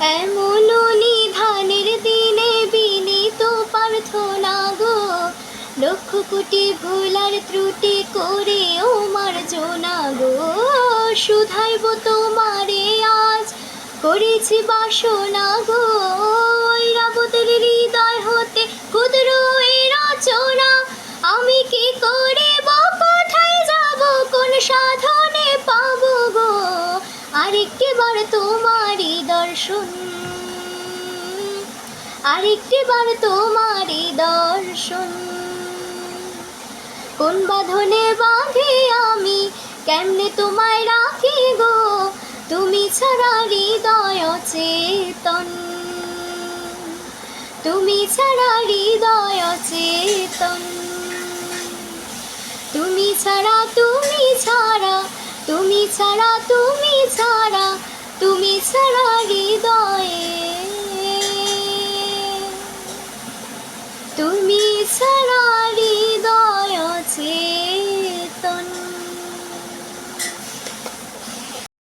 এমন নিধানের দিনে বিনীত প্রার্থনা গো। লক্ষ কোটি ভুলার ত্রুটি করে ও মার্জনা গো। শুধাইব তোমারে আজ, করেছি বাসনা গো। ঐরাবতের হৃদয় হতে ক্ষুদ্র রচনা। আমি কি করিব, কোথায় যাব, কোন সাধনে পাবো গো? আরেকটি বার তোমারই দর্শন আরেকটি বার তোমারই দর্শন। কোন বাঁধনে বাঁধে আমি, কেমনে তোমায় রাখি গো? তুমি ছাড়া হৃদয় চেতন তুমি ছাড়া হৃদয় চেতন তুমি ছাড়া তুমি ছাড়া তুমি ছাড়া তুমি ছাড়া তুমি ছাড়া হৃদয়ে। তুমি ছাড়া